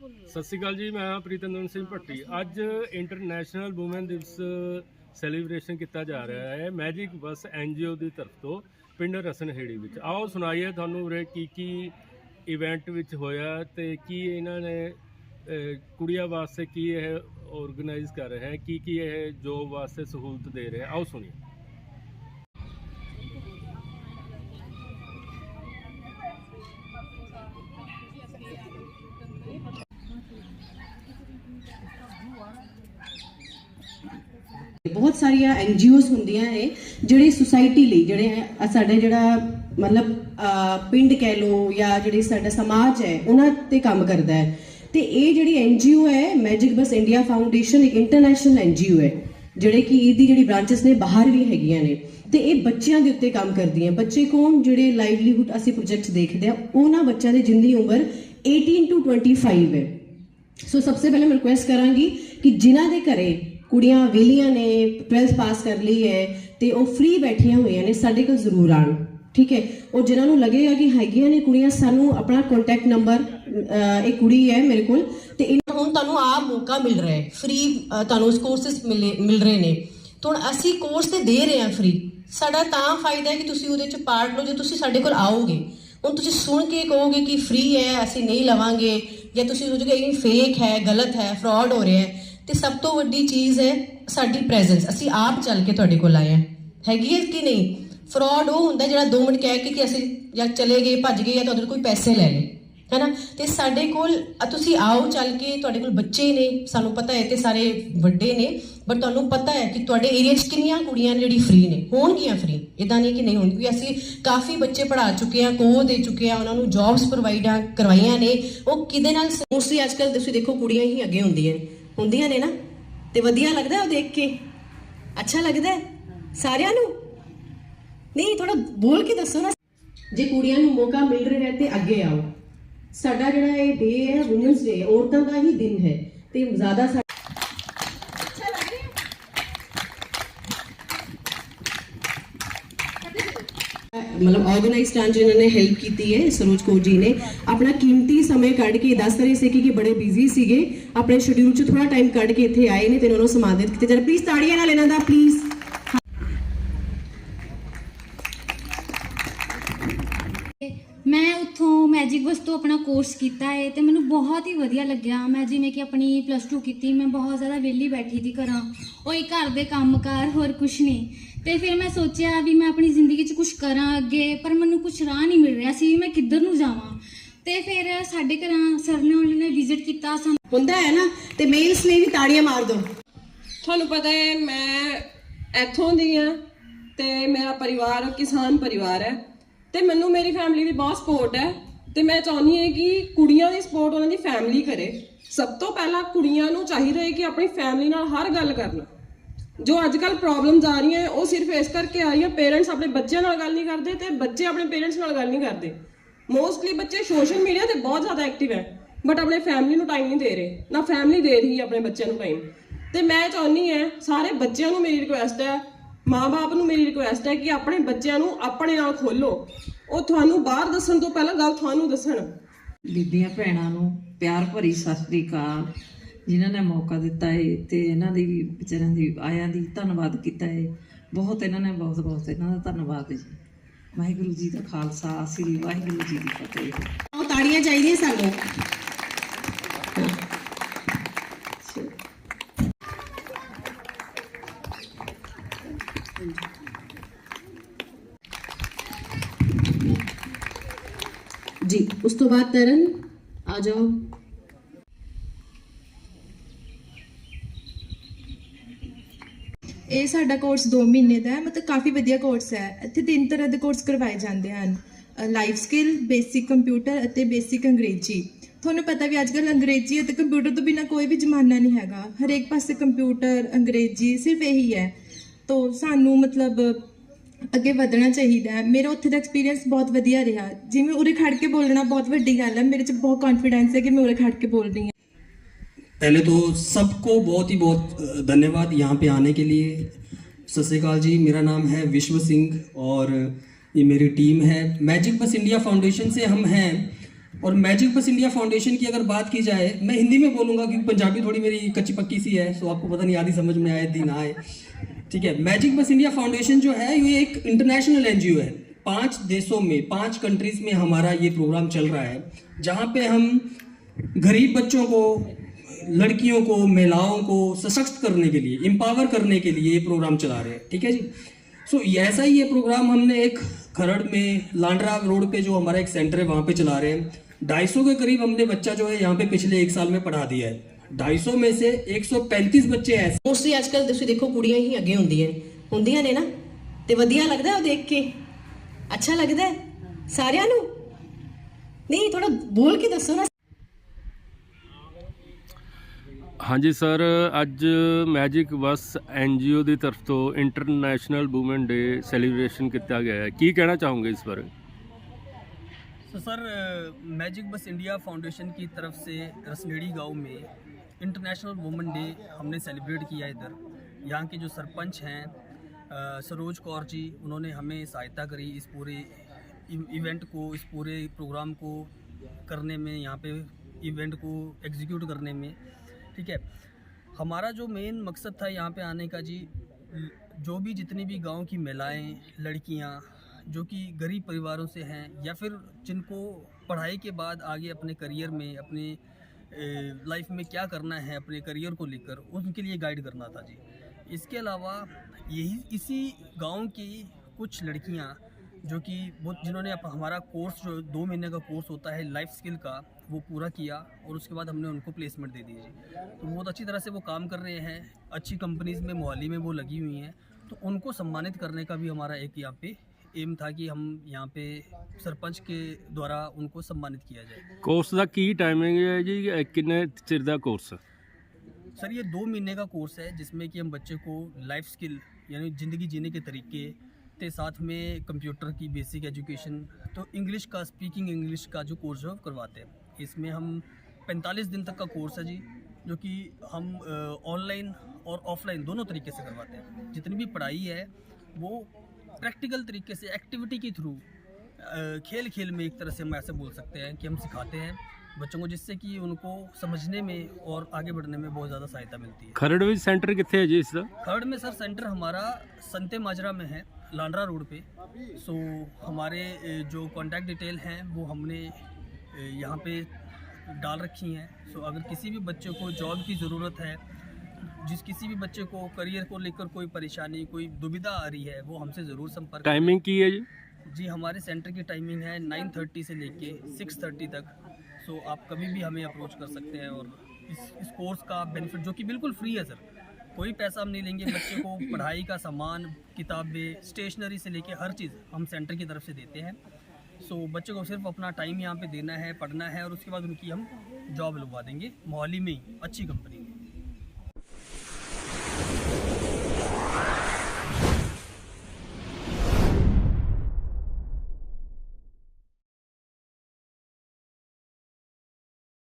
ਸਤਿ ਸ਼੍ਰੀ ਅਕਾਲ ਜੀ ਮੈਂ ਪ੍ਰੀਤਨੰਦਨ ਸਿੰਘ ਭੱਟੀ। ਅੱਜ ਇੰਟਰਨੈਸ਼ਨਲ ਔਮਨ ਦਿਵਸ ਸੈਲੀਬ੍ਰੇਸ਼ਨ ਕੀਤਾ ਜਾ ਰਿਹਾ ਹੈ। ਮੈਜਿਕ ਬਸ ਐਨਜੀਓ ਦੀ ਤਰਫ ਤੋਂ ਪਿੰਡ ਰਸਨਹੇੜੀ ਵਿੱਚ। ਆਓ ਸੁਣਾਈਏ ਤੁਹਾਨੂੰ ਉਰੇ ਕੀ ਕੀ ਇਵੈਂਟ ਵਿੱਚ ਹੋਇਆ ਤੇ ਕੀ ਇਹਨਾਂ ਨੇ ਕੁੜੀਆਂ ਵਾਸਤੇ ਕੀ ਇਹ ਆਰਗੇਨਾਈਜ਼ ਕਰ ਰਹੇ ਹੈ ਕੀ ਕੀ ਇਹ ਜੋਬ ਵਾਸਤੇ ਸਹੂਲਤ ਦੇ ਰਹੇ। ਆਓ ਸੁਣੀਏ। ਸਾਰੀਆਂ ਐਨਜੀਓਜ਼ ਹੁੰਦੀਆਂ ਹੈ ਜਿਹੜੇ ਸੁਸਾਇਟੀ ਲਈ, ਜਿਹੜੇ ਹੈ ਸਾਡੇ ਜਿਹੜਾ, ਮਤਲਬ ਪਿੰਡ ਕਹਿ ਲੋ ਜਾਂ ਜਿਹੜੀ ਸਾਡਾ ਸਮਾਜ ਹੈ ਉਹਨਾਂ ਤੇ ਕੰਮ ਕਰਦਾ ਹੈ ਤੇ ਇਹ ਜਿਹੜੀ ਐਨਜੀਓ ਹੈ ਮੈਜਿਕ ਬਸ ਇੰਡੀਆ ਫਾਊਂਡੇਸ਼ਨ, ਇੱਕ ਇੰਟਰਨੈਸ਼ਨਲ ਐਨਜੀਓ ਹੈ ਜਿਹੜੇ ਕਿ ਇਹਦੀ ਜਿਹੜੀ ਬ੍ਰਾਂਚਸ ਨੇ, ਬਾਹਰ ਵੀ ਹੈਗੀਆਂ ਨੇ। ਤੇ ਇਹ ਬੱਚਿਆਂ ਦੇ ਉੱਤੇ ਕੰਮ ਕਰਦੀਆਂ ਬੱਚੇ ਕੌਣ? ਜਿਹੜੇ ਲਾਈਵਲੀਹੁੱਡ ਅਸੀਂ ਪ੍ਰੋਜੈਕਟ ਦੇਖਦੇ ਆ, ਉਹਨਾਂ ਬੱਚਿਆਂ ਦੀ ਜਿੰਨੀ ਉਮਰ 18 ਟੂ 25 ਹੈ ਸੋ ਸਭ ਤੋਂ ਪਹਿਲਾਂ ਮੈਂ ਰਿਕੁਐਸਟ ਕਰਾਂਗੀ ਕਿ ਜਿਨ੍ਹਾਂ ਦੇ ਘਰੇ ਕੁੜੀਆਂ ਵਿਹਲੀਆਂ ਨੇ 12th ਪਾਸ ਕਰ ਲਈ ਹੈ ਤੇ ਉਹ ਫ੍ਰੀ ਬੈਠੀਆਂ ਹੋਈਆਂ ਨੇ, ਸਾਡੇ ਕੋਲ ਜ਼ਰੂਰ ਆਣ ਠੀਕ ਹੈ? ਉਹ ਜਿਨ੍ਹਾਂ ਨੂੰ ਲੱਗੇਗਾ ਕਿ ਹੈਗੀਆਂ ਨੇ ਕੁੜੀਆਂ, ਸਾਨੂੰ ਆਪਣਾ ਕੰਟੈਕਟ ਨੰਬਰ ਇੱਕ ਕੁੜੀ ਹੈ ਮੇਰੇ ਕੋਲ ਤੇ ਇਹਨਾਂ ਹੁਣ ਤੁਹਾਨੂੰ ਆ ਮੌਕਾ ਮਿਲ ਰਿਹਾ ਹੈ ਫ੍ਰੀ ਤੁਹਾਨੂੰ ਉਸ ਕੋਰਸਸ ਮਿਲ ਰਹੇ ਨੇ। ਤਾਂ ਹੁਣ ਅਸੀਂ ਕੋਰਸ ਤੇ ਦੇ ਰਹੇ ਹਾਂ ਫ੍ਰੀ ਸਾਡਾ ਤਾਂ ਫਾਇਦਾ ਹੈ ਕਿ ਤੁਸੀਂ ਉਹਦੇ ਚ ਪਾਰਟ ਲਓ, ਜੇ ਤੁਸੀਂ ਸਾਡੇ ਕੋਲ ਆਓਗੇ। ਹੁਣ ਤੁਸੀਂ ਸੁਣ ਕੇ ਕਹੋਗੇ ਕਿ ਫ੍ਰੀ ਹੈ, ਅਸੀਂ ਨਹੀਂ ਲਵਾਂਗੇ, ਜਾਂ ਤੁਸੀਂ ਸੋਚੋਗੇ ਇਹ ਫੇਕ ਹੈ, ਗਲਤ ਹੈ ਫਰਾਡ ਹੋ ਰਿਹਾ ਹੈ ਤੇ ਸਭ ਤੋਂ ਵੱਡੀ ਚੀਜ਼ ਹੈ ਸਾਡੀ ਪ੍ਰੈਜ਼ੈਂਸ ਅਸੀਂ ਆਪ ਚੱਲ ਕੇ ਤੁਹਾਡੇ ਕੋਲ ਆਏ ਹਾਂ। ਹੈਗੀ ਹੈ ਕਿ ਨਹੀਂ? ਫਰਾਡ ਉਹ ਹੁੰਦਾ ਜਿਹੜਾ 2 ਮਿੰਟ ਕਹਿ ਕੇ ਕਿ ਅਸੀਂ ਜਾਂ ਚਲੇ ਗਏ, ਭੱਜ ਗਏ ਜਾਂ ਤੁਹਾਡੇ ਕੋਲ ਕੋਈ ਪੈਸੇ ਲੈ ਲਏ। ਹੈਨਾ? ਤੇ ਸਾਡੇ ਕੋਲ ਤੁਸੀਂ ਆਓ ਚੱਲ ਕੇ, ਤੁਹਾਡੇ ਕੋਲ ਬੱਚੇ ਨੇ, ਸਾਨੂੰ ਪਤਾ ਹੈ ਤੇ ਸਾਰੇ ਵੱਡੇ ਨੇ ਬਟ ਤੁਹਾਨੂੰ ਪਤਾ ਹੈ ਕਿ ਤੁਹਾਡੇ ਏਰੀਆ 'ਚ ਕਿੰਨੀਆਂ ਕੁੜੀਆਂ ਨੇ ਜਿਹੜੀ ਫ੍ਰੀ ਨੇ। ਹੋਣਗੀਆਂ ਫ੍ਰੀ ਇਦਾਂ ਨਹੀਂ ਕਿ ਨਹੀਂ ਹੋਣਗੀਆਂ ਕਿਉਂਕਿ ਅਸੀਂ ਕਾਫੀ ਬੱਚੇ ਪੜ੍ਹਾ ਚੁੱਕੇ ਆ ਕੋ ਦੇ ਚੁੱਕੇ ਆ ਉਹਨਾਂ ਨੂੰ ਜੌਬਸ ਪ੍ਰੋਵਾਈਡ ਕਰਵਾਈਆਂ ਨੇ। ਉਹ ਕਿਹਦੇ ਨਾਲ ਮੋਸਟਲੀ ਅੱਜਕੱਲ ਤੁਸੀਂ ਦੇਖੋ ਕੁੜੀਆਂ ਹੀ ਅੱਗੇ ਹੁੰਦੀਆਂ ਨੇ। ਹੁੰਦੀਆਂ ਨੇ ਨਾ, ਤੇ ਵਧੀਆ ਲੱਗਦਾ ਉਹ ਦੇਖ ਕੇ? ਅੱਛਾ ਲੱਗਦਾ? ਸਾਰਿਆਂ ਨੂੰ? ਨਹੀਂ ਥੋੜਾ ਬੋਲ ਕੇ ਦੱਸੋ ਨਾ। ਜੇ ਕੁੜੀਆਂ ਨੂੰ ਮੌਕਾ ਮਿਲ ਰਿਹਾ ਹੈ ਤੇ ਅੱਗੇ ਆਓ। ਸਾਡਾ ਜਿਹੜਾ ਇਹ ਡੇ ਹੈ ਔਮਨਸ ਔਰਤਾਂ ਦਾ ਹੀ ਦਿਨ ਹੈ ਤੇ ਜ਼ਿਆਦਾ ਸਾ- ਮਤਲਬ ਆਰਗੇਨਾਈਜ਼ ਟਾਂ ਇਹਨਾਂ ਨੇ ਹੈਲਪ ਕੀਤੀ ਹੈ, ਸਰੋਜ ਕੌਰ ਜੀ ਨੇ। ਆਪਣਾ ਕੀਮਤੀ ਸਮੇਂ ਕੱਢ ਕੇ ਦੱਸ ਰਹੇ ਸੀ ਕਿ ਕਿ ਬੜੇ ਬਿਜ਼ੀ ਸੀਗੇ। ਆਪਣੇ ਸ਼ਡਿਊਲ 'ਚ ਥੋੜਾ ਟਾਈਮ ਕੱਢ ਕੇ ਇੱਥੇ ਆਏ ਨੇ ਤੇ ਉਹਨਾਂ ਨੂੰ ਸਨਮਾਨਿਤ ਕੀਤਾ ਜਰਾ ਪਲੀਜ਼ ਤਾੜੀਆਂ ਨਾਲ ਇਹਨਾਂ ਦਾ ਪਲੀਜ਼ ਮੈਂ ਉੱਥੋਂ ਮੈਜਿਕ ਬਸ ਤੋਂ ਆਪਣਾ ਕੋਰਸ ਕੀਤਾ ਹੈ ਤੇ ਮੈਨੂੰ ਬਹੁਤ ਹੀ ਵਧੀਆ ਲੱਗਿਆ। ਮੈਂ ਜਿਵੇਂ ਕਿ ਆਪਣੀ ਪਲੱਸ 2 ਕੀਤੀ ਮੈਂ ਬਹੁਤ ਜ਼ਿਆਦਾ ਵਿਹਲੀ ਬੈਠੀ ਸੀ ਘਰਾਂ। ਉਹੀ ਘਰ ਦੇ ਕੰਮਕਾਰ ਹੋਰ ਕੁਛ ਨਹੀਂ ਤੇ ਫਿਰ ਮੈਂ ਸੋਚਿਆ ਵੀ ਮੈਂ ਆਪਣੀ ਜ਼ਿੰਦਗੀ 'ਚ ਕੁਝ ਕਰਾਂ ਅੱਗੇ ਪਰ ਮੈਨੂੰ ਕੁਝ ਰਾਹ ਨਹੀਂ ਮਿਲ ਰਿਹਾ ਸੀ ਵੀ ਮੈਂ ਕਿੱਧਰ ਨੂੰ ਜਾਵਾਂ। ਤੇ ਫਿਰ ਸਾਡੇ ਘਰਾਂ ਸਰ ਨੇ ਉਹਨਾਂ ਨੇ ਵਿਜ਼ਿਟ ਕੀਤਾ ਸਾਨੂੰ। ਹੁੰਦਾ ਹੈ ਨਾ ਤੇ ਮੇਲਸ ਲਈ ਵੀ ਤਾੜੀਆਂ ਮਾਰ ਦਿਓ ਤੁਹਾਨੂੰ ਪਤਾ ਹੈ ਮੈਂ ਇੱਥੋਂ ਦੀ ਆ ਤੇ ਮੇਰਾ ਪਰਿਵਾਰ ਕਿਸਾਨ ਪਰਿਵਾਰ ਹੈ। ਤੇ ਮੈਨੂੰ ਮੇਰੀ ਫੈਮਿਲੀ ਦੀ ਬਹੁਤ ਸਪੋਰਟ ਹੈ। ਤੇ ਮੈਂ ਚਾਹੁੰਦੀ ਹਾਂ ਕਿ ਕੁੜੀਆਂ ਦੀ ਸਪੋਰਟ ਉਹਨਾਂ ਦੀ ਫੈਮਿਲੀ ਕਰੇ। ਸਭ ਤੋਂ ਪਹਿਲਾਂ ਕੁੜੀਆਂ ਨੂੰ ਚਾਹੀਦਾ ਹੈ ਕਿ ਆਪਣੀ ਫੈਮਿਲੀ ਨਾਲ ਹਰ ਗੱਲ ਕਰਨ। ਜੋ ਅੱਜ ਕੱਲ ਪ੍ਰੋਬਲਮਸ ਆ ਰਹੀਆਂ ਉਹ ਸਿਰਫ ਇਸ ਕਰਕੇ ਆ ਰਹੀਆਂ ਪੇਰੈਂਟਸ ਆਪਣੇ ਬੱਚਿਆਂ ਨਾਲ ਗੱਲ ਨਹੀਂ ਕਰਦੇ ਤੇ ਬੱਚੇ ਆਪਣੇ ਪੇਰੈਂਟਸ ਨਾਲ ਗੱਲ ਨਹੀਂ ਕਰਦੇ। ਮੋਸਟਲੀ ਬੱਚੇ ਸੋਸ਼ਲ ਮੀਡੀਆ ਤੇ ਬਹੁਤ ਜ਼ਿਆਦਾ ਐਕਟਿਵ ਹੈ ਬਟ ਆਪਣੇ ਫੈਮਿਲੀ ਨੂੰ ਟਾਈਮ ਨਹੀਂ ਦੇ ਰਹੇ। ਨਾ ਫੈਮਿਲੀ ਦੇ ਰਹੀ ਆਪਣੇ ਬੱਚਿਆਂ ਨੂੰ ਟਾਈਮ ਤੇ ਮੈਂ ਚਾਹੁੰਦੀ ਹਾਂ, ਸਾਰੇ ਬੱਚਿਆਂ ਨੂੰ ਮੇਰੀ ਰਿਕੁਐਸਟ ਹੈ ਮਾਪੇ ਨੂੰ ਮੇਰੀ ਰਿਕੁਐਸਟ ਹੈ ਕਿ ਆਪਣੇ ਬੱਚਿਆਂ ਨੂੰ ਆਪਣੇ ਨਾਲ ਖੋਲੋ। ਉਹ ਤੁਹਾਨੂੰ ਬਾਹਰ ਦੱਸਣ ਤੋਂ ਪਹਿਲਾਂ ਗੱਲ ਤੁਹਾਨੂੰ ਦੱਸਣ। ਬੀਬੀਆਂ ਭੈਣਾਂ ਨੂੰ ਪਿਆਰ ਭਰੀ ਸਤਿ ਸ੍ਰੀ ਅਕਾਲ। ਜਿਨ੍ਹਾਂ ਨੇ ਮੌਕਾ ਦਿੱਤਾ ਹੈ ਤੇ ਇਹਨਾਂ ਦੀ ਵੀ ਵਿਚਾਰਿਆਂ ਦੀ ਆਇਆਂ ਦੀ ਧੰਨਵਾਦ ਕੀਤਾ ਹੈ ਬਹੁਤ ਇਹਨਾਂ ਨੇ ਬਹੁਤ ਬਹੁਤ ਇਹਨਾਂ ਦਾ ਧੰਨਵਾਦ ਜੀ। ਵਾਹਿਗੁਰੂ ਜੀ ਦਾ ਖਾਲਸਾ ਸ੍ਰੀ ਵਾਹਿਗੁਰੂ ਜੀ ਦੀ ਫਤਿਹ। ਉਹ ਤਾੜੀਆਂ ਚਾਹੀਦੀਆਂ ਸਾਨੂੰ। ਜੀ, ਉਸ ਤੋਂ ਬਾਅਦ ਤਰਨ, ਆ ਜਾਓ। ਇਹ ਸਾਡਾ ਕੋਰਸ 2 ਮਹੀਨੇ ਦਾ ਹੈ, ਮਤਲਬ ਕਾਫੀ ਵਧੀਆ ਕੋਰਸ ਹੈ। ਇੱਥੇ ਤਿੰਨ ਤਰ੍ਹਾਂ ਦੇ ਕੋਰਸ ਕਰਵਾਏ ਜਾਂਦੇ ਹਨ। ਲਾਈਫ ਸਕਿੱਲ ਬੇਸਿਕ ਕੰਪਿਊਟਰ ਅਤੇ ਬੇਸਿਕ ਅੰਗਰੇਜ਼ੀ। ਤੁਹਾਨੂੰ ਪਤਾ ਵੀ ਅੱਜ ਅੱਜਕੱਲ ਅੰਗਰੇਜ਼ੀ ਅਤੇ ਕੰਪਿਊਟਰ ਤੋਂ ਬਿਨਾ ਕੋਈ ਵੀ ਜ਼ਮਾਨਾ ਨਹੀਂ ਹੈਗਾ। ਹਰੇਕ ਪਾਸੇ ਕੰਪਿਊਟਰ ਅੰਗਰੇਜ਼ੀ ਸਿਰਫ ਇਹੀ ਹੈ। ਤੋਂ, ਸਾਨੂੰ ਮਤਲਬ ਅੱਗੇ ਵਧਣਾ ਚਾਹੀਦਾ ਹੈ ਮੇਰਾ ਉੱਥੇ ਦਾ ਐਕਸਪੀਰੀਅੰਸ ਬਹੁਤ ਵਧੀਆ ਰਿਹਾ ਜਿਵੇਂ ਉਰੇ ਖੜ ਕੇ ਬੋਲਣਾ ਬਹੁਤ ਵੱਡੀ ਗੱਲ ਹੈ ਮੇਰੇ 'ਚ ਬਹੁਤ ਕੌਨਫੀਡੈਂਸ ਹੈ ਕਿ ਮੈਂ ਉਰੇ ਖੜ ਕੇ ਬੋਲ ਰਹੀ ਹਾਂ पहले तो सबको बहुत ही बहुत अ, धन्यवाद यहाँ पे आने के लिए सत श्रीकाल जी मेरा नाम है विश्व सिंह और ये मेरी टीम है मैजिक बस इंडिया फाउंडेशन से हम हैं और मैजिक बस इंडिया फाउंडेशन की अगर बात की जाए मैं हिंदी में बोलूंगा क्योंकि पंजाबी थोड़ी मेरी कच्ची पक्की सी है सो आपको पता नहीं आधी समझ में आए दी ना आए ठीक है मैजिक बस इंडिया फाउंडेशन जो है ये एक इंटरनेशनल एनजीओ है। पाँच देशों में पाँच कंट्रीज़ में हमारा ये प्रोग्राम चल रहा है जहाँ पे हम गरीब बच्चों को लड़कियों को महिलाओं को सशक्त करने के लिए एम्पावर करने के लिए ये प्रोग्राम चला रहे हैं ठीक है जी? सो so, ऐसा ही ये प्रोग्राम हमने एक खरड़ में लांडरा रोड पे जो हमारा एक सेंटर है वहाँ पे चला रहे हैं। ढाई के करीब हमने बच्चा जो है यहाँ पे पिछले एक साल में पढ़ा दिया है। ढाई सौ में से 135 ਬੱਚੇ ਐਸੇ ਮੋਸਟਲੀ ਅੱਜ ਕੱਲ ਤੁਸੀਂ ਦੇਖੋ ਕੁੜੀਆਂ ਹੀ ਅੱਗੇ ਹੁੰਦੀਆਂ ਨੇ ਹੁੰਦੀਆਂ ਨੇ ਨਾ ਤੇ ਵਧੀਆ ਲੱਗਦਾ ਉਹ ਦੇਖ ਕੇ ਅੱਛਾ ਲੱਗਦਾ ਹੈ ਸਾਰਿਆਂ ਨੂੰ ਨਹੀਂ ਥੋੜਾ ਬੋਲ ਕੇ ਦੱਸੋ ਨਾ ਹਾਂਜੀ ਸਰ ਅੱਜ ਮੈਜਿਕ ਬਸ ਐਨਜੀਓ ਦੀ ਤਰਫ ਤੋਂ ਇੰਟਰਨੈਸ਼ਨਲ ਵੂਮਨ ਡੇ ਸੈਲੀਬ੍ਰੇਸ਼ਨ ਕੀਤਾ ਗਿਆ ਹੈ ਕੀ ਕਹਿਣਾ ਚਾਹੋਗੇ ਇਸ ਬਾਰੇ तो sir magic bus India foundation की तरफ से रसनेड़ी गांव में इंटरनेशनल वुमेन डे हमने सेलिब्रेट किया इधर। यहाँ के जो सरपंच हैं सरोज कौर जी, उन्होंने हमें सहायता करी इस पूरे इवेंट को, इस पूरे प्रोग्राम को करने में, यहाँ पे इवेंट को एग्जीक्यूट करने में। ठीक है? हमारा जो मेन मकसद था यहाँ पे आने का जी, जो भी जितनी भी गाँव की महिलाएँ, लड़कियाँ, जो कि गरीब परिवारों से हैं, या फिर जिनको पढ़ाई के बाद आगे अपने करियर में, अपने लाइफ में क्या करना है अपने करियर को लेकर, उनके लिए गाइड करना था जी। इसके अलावा यही, इसी गाँव की कुछ लड़कियाँ, जो कि वो जिन्होंने हमारा कोर्स जो दो महीने का कोर्स होता है लाइफ स्किल का, वो पूरा किया और उसके बाद हमने उनको प्लेसमेंट दे दी जी। तो बहुत अच्छी तरह से वो काम कर रहे हैं, अच्छी कंपनीज़ में, मोहाली में वो लगी हुई हैं तो उनको सम्मानित करने का भी हमारा एक यहाँ पे एम था कि हम यहाँ पे सरपंच के द्वारा उनको सम्मानित किया जाए ਕੋਰਸ ਦਾ ਕੀ ਟਾਈਮਿੰਗ ਹੈ ਜੀ ਇਹ ਕਿੰਨੇ ਚਿਰ ਦਾ ਕੋਰਸ सर ये दो महीने का कोर्स है जिसमें कि हम बच्चे को लाइफ स्किल यानी ज़िंदगी जीने के तरीके के साथ में कंप्यूटर की बेसिक एजुकेशन तो इंग्लिश का स्पीकिंग इंग्लिश का जो कोर्स है वो करवाते हैं इसमें हम 45 दिन तक का कोर्स है जी जो कि हम ऑनलाइन और ऑफलाइन दोनों तरीके से करवाते हैं जितनी भी पढ़ाई है वो प्रैक्टिकल तरीके से एक्टिविटी के थ्रू खेल खेल में एक तरह से हम ऐसे बोल सकते हैं कि हम सिखाते हैं बच्चों को जिससे कि उनको समझने में और आगे बढ़ने में बहुत ज़्यादा सहायता मिलती है। खरड़ में सेंटर कितने हैं जी सर खरड़ में सर सेंटर हमारा संते माजरा में है लांड्रा रोड पे। सो हमारे जो कॉन्टैक्ट डिटेल हैं वो हमने यहाँ पे डाल रखी हैं। सो अगर किसी भी बच्चे को जॉब की ज़रूरत है जिस किसी भी बच्चे को करियर को लेकर कोई परेशानी कोई दुविधा आ रही है वो हमसे ज़रूर संपर्क टाइमिंग की है जी? जी हमारे सेंटर की टाइमिंग है नाइन थर्टी से लेके सिक्स थर्टी तक। सो आप कभी भी हमें अप्रोच कर सकते हैं और इस इस कोर्स का बेनिफिट जो कि बिल्कुल फ्री है सर कोई पैसा हम नहीं लेंगे बच्चे को पढ़ाई का सामान किताबें स्टेशनरी से लेके हर चीज़ हम सेंटर की तरफ़ से देते हैं। सो so, बच्चे को सिर्फ़ अपना टाइम यहाँ पे देना है पढ़ना है और उसके बाद उनकी हम जॉब लगवा देंगे मोहाली में ही अच्छी कंपनी में।